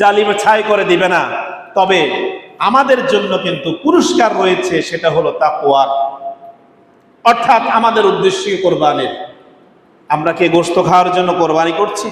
জালিম ছাই করে দিবে না। তবে আমাদের জন্য কিন্তু পুরস্কার রয়েছে, সেটা হলো তাকুয়ার অর্থাৎ আমাদের উদ্দেশ্য কোরবানির। আমরা কে গোস্ত খাওয়ার জন্য কোরবানি করছি?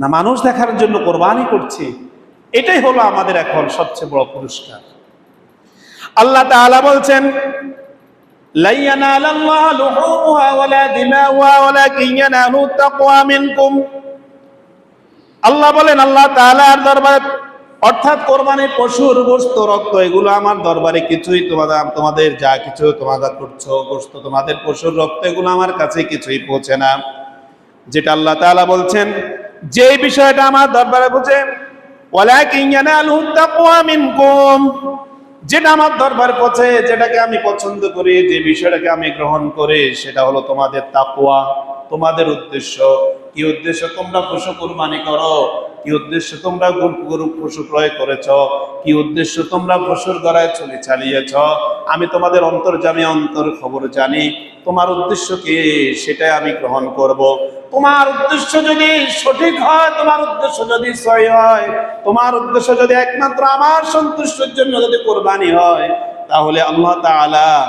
না মানুষ দেখার জন্য কোরবানি করছি? এটাই হলো আমাদের এখন সবচেয়ে বড় পুরস্কার। আল্লাহ তাআলা বলছেন লাইয়ানা আল্লাহ লুহুমুহা ওয়ালা দিমাউহা ওয়ালাকিন ইয়ানালু তাকওয়া মিনকুম। আল্লাহ বলেন, আল্লাহ তাআলার দরবারে অর্থাৎ কোরবানির পশুর গোস্ত রক্ত, এগুলো আমার দরবারে কিছুই তোমাদের তোমাদের যা কিছু তোমাদের করছ গোস্ত তোমাদের পশুর রক্ত, এগুলো আমার কাছে কিছুই পৌঁছে না। যেটা আল্লাহ তাআলা বলছেন যে বিষয়টা আমার দরবারে বুঝে যেটা আমার দরবার পথে যেটাকে আমি পছন্দ করি, যে বিষয়টাকে আমি গ্রহণ করি, সেটা হলো তোমাদের তাকুয়া তোমাদের উদ্দেশ্য। কি উদ্দেশ্য তোমরা পশু কুরবানি করো? কি উদ্দেশ্য তোমরা গরু- পশু ক্রয় করেছ? কি উদ্দেশ্য তোমরা পশুর গড়ায় চলে চালিয়েছ? আমি তোমাদের অন্তর্জামী অন্তর খবর জানি। তোমার উদ্দেশ্য কি? সেটাই আমি গ্রহণ করব। তোমার উদ্দেশ্য যদি সঠিক হয়, তোমার উদ্দেশ্য যদি সহি হয়, তোমার উদ্দেশ্য যদি একমাত্র আমার সন্তুষ্টের জন্য যদি কোরবানি হয়, তাহলে আল্লাহ তাআলা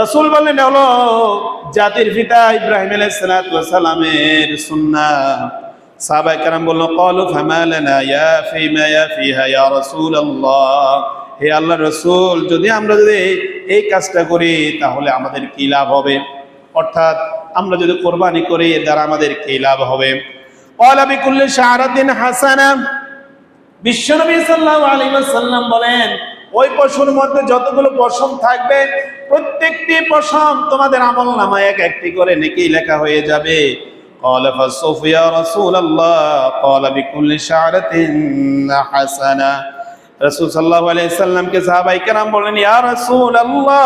রসুল বললেন হলো জাতির পিতা ইব্রাহিম আলাইসালামের সুন্না সাহাবাই কারাম বলল কলু ফামালানা ইয়া ফিমা ইয়া ফিহা ইয়া রাসূলুল্লাহ। হে আল্লাহ রসুল, যদি আমরা যদি এই কাজটা করি, তাহলে আমাদের কি লাভ হবে? অর্থাৎ আমরা যদি কোরবানি করি, এর দ্বারা আমাদের কি লাভ হবে? বিশ্বনবী সাল্লাল্লাহু আলাইহি সাল্লাম বলেন ওই পশুর মধ্যে যতগুলো পশম থাকবে প্রত্যেকটি পশম তোমাদের আমল নামায় এক একটি করে নেকি লেখা হয়ে যাবে قال فالصوف يا رسول الله قال بكل شعرة حسنة রাসূল সাল্লাল্লাহু আলাইহি সাল্লামকে সাহাবায়ে কেরাম বলেন ইয়া রাসূলুল্লাহ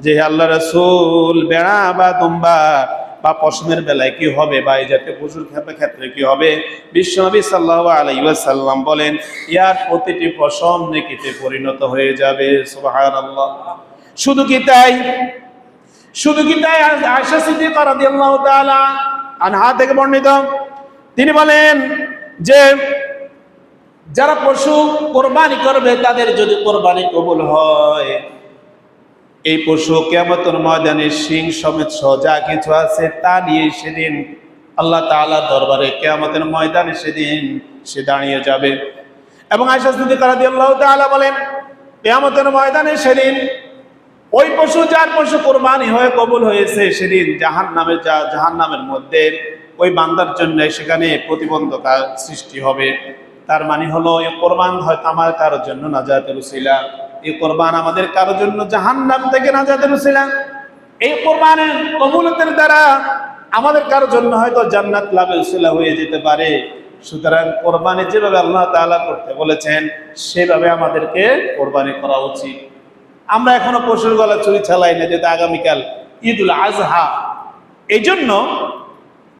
যে আল্লাহ রাসূল বেড়া বা দুম্বা বা পশমের বেলায় কি হবে বা এই জাতীয় পশুর ক্ষেত্রে কি হবে? বিশ্বনবী সাল্লাল্লাহু আলাইহি ওয়াসাল্লাম বলেন, ইয়ার প্রতিটি পশম নেকিতে পরিণত হয়ে যাবে, সুবহানাল্লাহ। শুধু কি তাই? শুধু কি তাই? আয়েশা সিদ্দিকা রাদিয়াল্লাহু তাআলা আনহা থেকে বর্ণিত। তিনি বলেন যে, যারা পশু কোরবানি করবে, তাদের যদি কোরবানি কবুল হয় এই পশু কেমতর ময়দানে সিং সমেত যা কিছু আছে, তা নিয়ে সেদিন আল্লাহ তাআলা দরবারে কেয়ামতের ময়দানে সেদিন সে দাঁড়িয়ে যাবে। এবং আয়সা সিদ্দিকা রাদিয়াল্লাহু তাআলা বলেন, কেয়ামতের ময়দানে সেদিন ওই পশু যার পশু কোরবানি হয়ে কবুল হয়েছে, সেদিন জাহান নামের যা জাহান নামের মধ্যে ওই বান্দার জন্য সেখানে প্রতিবন্ধকতা সৃষ্টি হবে। তার মানে হলো, এই কোরবান হয়তো আমার কারোর জন্য নাজাতের উসিলা। এই কোরবান আমাদের কারোর জন্য? জাহান নাম থেকে নাজাতের উসিলা। এই কোরবানের কবুলতের দ্বারা আমাদের কারোর জন্য হয়তো জান্নাত লাভের উসিলা হয়ে যেতে পারে? সুতরাং কোরবানি যেভাবে আল্লাহ তাআলা করতে বলেছেন, সেভাবে আমাদেরকে কোরবানি করা উচিত। আমরা এখনও পশুর গলা চুরি চালাই না যেটা আগামীকাল ঈদুল আজহা। এই জন্য